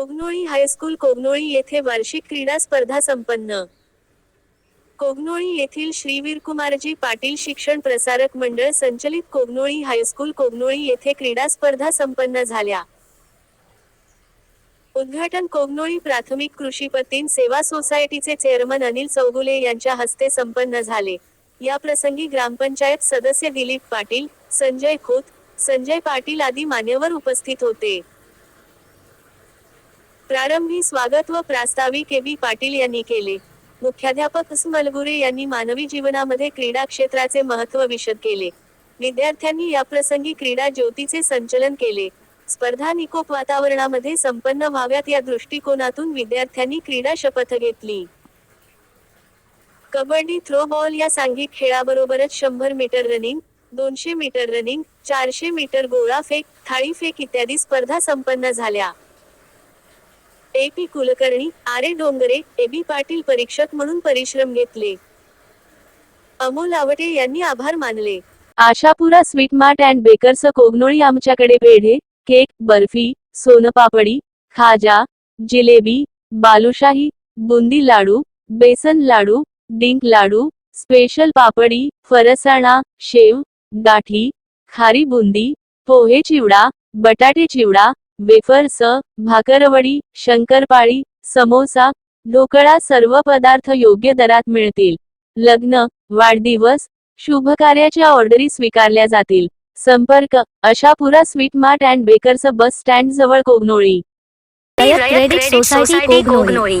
Kognoli high school Kognoli येथे वार्षिक क्रीडा स्पर्धा संपन्न. कोगनोळी येथील श्री वीरकुमारजी पाटील शिक्षण प्रसारक मंडळ संचलित कोगनोळी हायस्कूल कोगनोळी येथे क्रीडा स्पर्धा संपन्न झाल्या. उद्घाटन कोगनोळी प्राथमिक कृषीपतीन सेवा सोसायटीचे चेअरमन अनिल चौगुले यांच्या हस्ते संपन्न झाले. या प्रसंगी ग्रामपंचायत सदस्य दिलीप पाटील संजय खोत संजय पाटील आदी मान्यवर उपस्थित होते. प्रारंभी स्वागत व प्रास्ताविक ए बी पाटील यांनी केले. मुख्याध्यापक मलगुरे यांनी मानवी जीवनामध्ये क्रीडा क्षेत्राचे महत्त्व विशद केले. विद्यार्थ्यांनी याप्रसंगी क्रीडा ज्योतीचे संचलन केले. स्पर्धा निकोप वातावरणामध्ये संपन्न व्हाव्यात या दृष्टिकोनातून विद्यार्थ्यांनी क्रीडा शपथ घेतली. कबड्डी थ्रो बॉल या सांघिक खेळाबरोबरच शंभर मीटर रनिंग दोनशे मीटर रनिंग चारशे मीटर गोळा फेक थाळी फेक इत्यादी स्पर्धा संपन्न झाल्या. ए पी कुलकर्णी आरे डोंगरे ए बी पाटील परीक्षक म्हणून परिश्रम घेतले. अमोल आवटे यांनी आभार मानले. Ashapura sweet mart and bakers Kognoli आमच्याकडे पेढे केक बर्फी सोनपापडी खाजा जिलेबी बालुशाही बुंदी लाडू बेसन लाडू डिंक लाडू स्पेशल पापडी फरसाणा शेव गाठी खारी बुंदी पोहे चिवडा बटाटे चिवडा वेफर्स भाकरवडी शंकरपाळी समोसा ढोकळा सर्व पदार्थ योग्य दरात मिळतील. लग्न वाढदिवस शुभ कार्याच्या ऑर्डरी स्वीकारल्या जातील. संपर्क Ashapura sweet mart and bakers bus stand जवळ कोगनोळी. सोसायटी कोगनोळी.